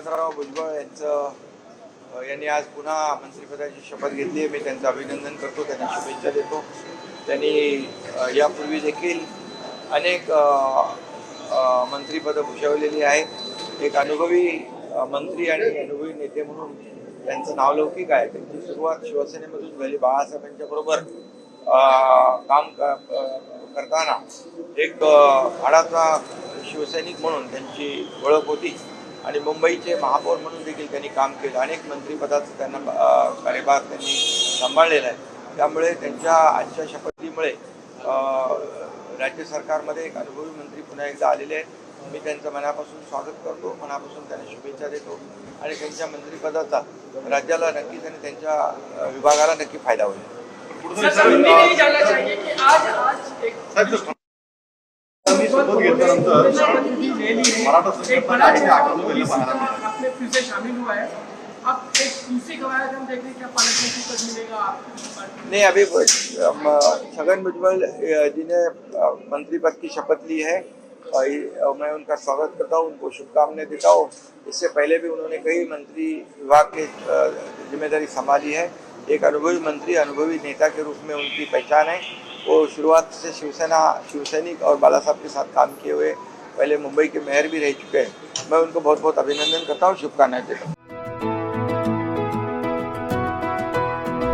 विलासराव भुजबळ यांचं यांनी आज पुन्हा मंत्रिपदाची शपथ घेतली. आहे मी त्यांचं अभिनंदन करतो त्यांना शुभेच्छा देतो. त्यांनी यापूर्वी देखील अनेक मंत्रिपदं भूषवलेली आहेत. एक अनुभवी मंत्री आणि अनुभवी नेते म्हणून त्यांचं नावलौकिक आहे. त्यांची सुरुवात शिवसेनेमधून झाली. बाळासाहेबांच्या बरोबर काम करताना एक भाडाचा शिवसैनिक म्हणून त्यांची ओळख होती. आणि मुंबईचे महापौर म्हणून देखील त्यांनी काम केलं. अनेक मंत्रिपदाचं त्यांना कार्यभार त्यांनी सांभाळलेला आहे. त्यामुळे त्यांच्या आजच्या शपथीमुळे राज्य सरकारमध्ये एक अनुभवी मंत्री पुन्हा एकदा आलेले आहेत. मी त्यांचं मनापासून स्वागत करतो मनापासून त्यांना शुभेच्छा देतो आणि त्यांच्या मंत्रिपदाचा राज्याला नक्कीच आणि त्यांच्या विभागाला नक्की फायदा होईल. सर सर हिंदी में ही जानना चाहिए कि आज आज एक मी शपथ घेतल्यानंतर मराठा एक संघटना बड़ा काही आक्रमक झाली पुलिस पाहायला का अपने फिर से शामिल हुआ है. अब एक दूसरी कवायद हम देख रहे हैं क्या पलटने की पद मिलेगा आपकी पार्टी नहीं अभी अम, छगन भुजबल अ, जी ने अ, मंत्री पद की शपथ ली है और ये- और मैं उनका स्वागत करता हूँ उनको शुभकामनाएं देता हूँ। इससे पहले भी उन्होंने कई मंत्री विभाग के अ, जिम्मेदारी संभाली है। एक अनुभवी मंत्री अनुभवी नेता के रूप में उनकी पहचान है। वो शुरुआत से शिवसेना शिवसैनिक और बाला साहब के साथ काम किए हुए पहले मुंबई के मेयर भी रह चुके हैं। मैं उनको बहुत बहुत अभिनंदन करता हूँ शुभकामनाएं देता हूँ।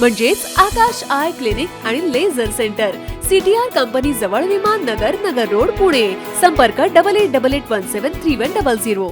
म्हणजेच आकाश आय क्लिनिक आणि लेझर सेंटर. सीटीआर कंपनी जवळ विमान नगर नगर रोड पुणे. संपर्क double eight double eight one seven three one double zero